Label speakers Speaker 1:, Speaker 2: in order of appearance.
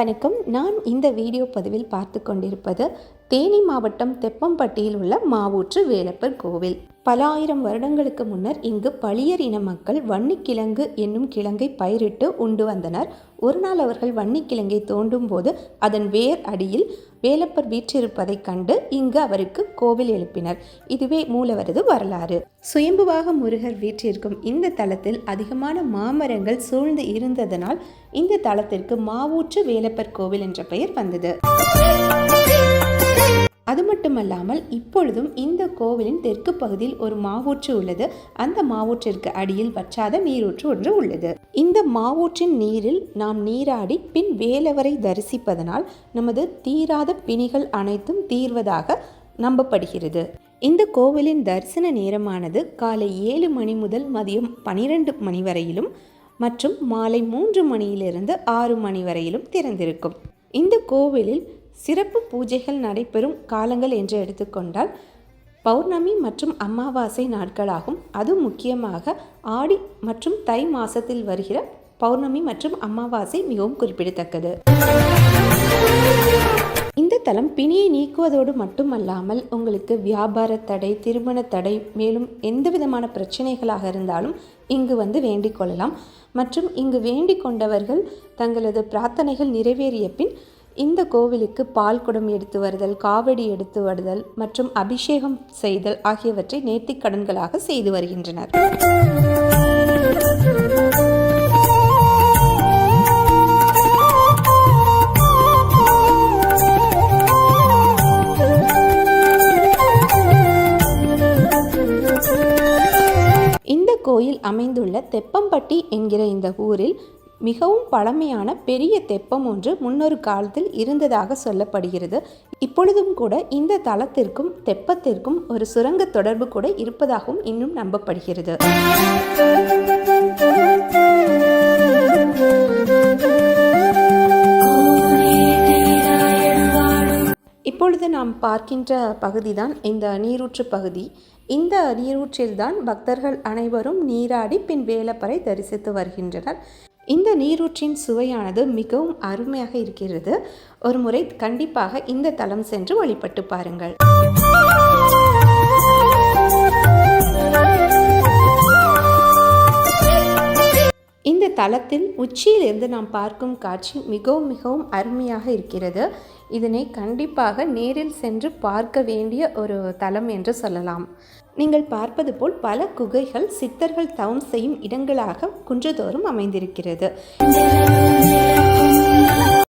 Speaker 1: வணக்கம். நான் இந்த வீடியோ பதிவில் பார்த்து கொண்டிருப்பது தேனி மாவட்டம் தெப்பம்பட்டியில் உள்ள மாவூற்று வேலப்பர் கோவில். பல ஆயிரம் வருடங்களுக்கு முன்னர் இங்கு பளியர் இன மக்கள் வன்னிக்கிழங்கு என்னும் கிழங்கை பயிரிட்டு உண்டு வந்தனர். ஒரு நாள் அவர்கள் வன்னிக்கிழங்கை தோண்டும் போது அதன் வேர் அடியில் வேலப்பர் வீற்றிருப்பதைக் கண்டு இங்கு அவருக்கு கோவில் எழுப்பினர். இதுவே மூலவரது வரலாறு. சுயம்புவாக முருகர் வீற்றிருக்கும் இந்த தலத்தில் அதிகமான மாமரங்கள் சூழ்ந்து இருந்ததனால் இந்த தலத்திற்கு மாவூற்று வேலப்பர் கோவில் என்ற பெயர் வந்தது. அது மட்டுமல்லாமல் இப்பொழுதும் இந்த கோவிலின் தெற்கு பகுதியில் ஒரு மாவூற்று உள்ளது. அந்த மாவூற்றிற்கு அடியில் வற்றாத நீரூற்று ஒன்று உள்ளது. இந்த மாவூற்றின் நீரில் நாம் நீராடி பின் வேலவரை தரிசிப்பதனால் நமது தீராத பிணிகள் அனைத்தும் தீர்வதாக நம்பப்படுகிறது. இந்த கோவிலின் தரிசன நேரமானது காலை ஏழு மணி முதல் மதியம் பனிரெண்டு மணி வரையிலும் மற்றும் மாலை மூன்று மணியிலிருந்து ஆறு மணி வரையிலும் திறந்திருக்கும். இந்த கோவிலில் சிறப்பு பூஜைகள் நடைபெறும் காலங்கள் என்று எடுத்துக்கொண்டால் பௌர்ணமி மற்றும் அமாவாசை நாட்களாகும். அது முக்கியமாக ஆடி மற்றும் தை மாசத்தில் வருகிற பௌர்ணமி மற்றும் அமாவாசை மிகவும் குறிப்பிடத்தக்கது. இந்த தலம் பிணியை நீக்குவதோடு மட்டுமல்லாமல் உங்களுக்கு வியாபார தடை திருமண தடை மேலும் எந்த விதமான பிரச்சனைகளாக இருந்தாலும் இங்கு வந்து வேண்டிக் கொள்ளலாம். மற்றும் இங்கு வேண்டிக் கொண்டவர்கள் தங்களது பிரார்த்தனைகள் நிறைவேறிய பின் இந்த கோவிலுக்கு பால் குடம் எடுத்து வருதல் காவடி எடுத்து வருதல் மற்றும் அபிஷேகம் செய்தல் ஆகியவற்றை நேர்த்திக் கடன்களாக செய்து வருகின்றனர். கோயில் அமைந்துள்ள தெப்பம்பட்டி என்கிற இந்த ஊரில் மிகவும் பழமையான பெரிய தெப்பம் ஒன்று முன்னொரு காலத்தில் இருந்ததாக சொல்லப்படுகிறது. இப்பொழுதும் கூட இந்த தளத்திற்கும் தெப்பத்திற்கும் ஒரு சுரங்க தொடர்பு கூட இருப்பதாகவும் இன்னும் நம்பப்படுகிறது. இப்பொழுது நாம் பார்க்கின்ற பகுதிதான் இந்த நீரூற்று பகுதி. இந்த நீரூற்றில்தான் பக்தர்கள் அனைவரும் நீராடி பின் வேலப்பரை தரிசித்து வருகின்றனர். இந்த நீரூற்றின் சுவையானது மிகவும் அருமையாக இருக்கிறது. ஒரு முறை கண்டிப்பாக இந்த தலம் சென்று வழிபட்டு பாருங்கள். தளத்தில் உச்சியிலிருந்து நாம் பார்க்கும் காட்சி மிகவும் மிகவும் அருமையாக இருக்கிறது. இதனை கண்டிப்பாக நேரில் சென்று பார்க்க வேண்டிய ஒரு தலம் என்று சொல்லலாம். நீங்கள் பார்ப்பது போல் பல குகைகள் சித்தர்கள் தவம் செய்யும் இடங்களாக குன்றதோறும் அமைந்திருக்கிறது.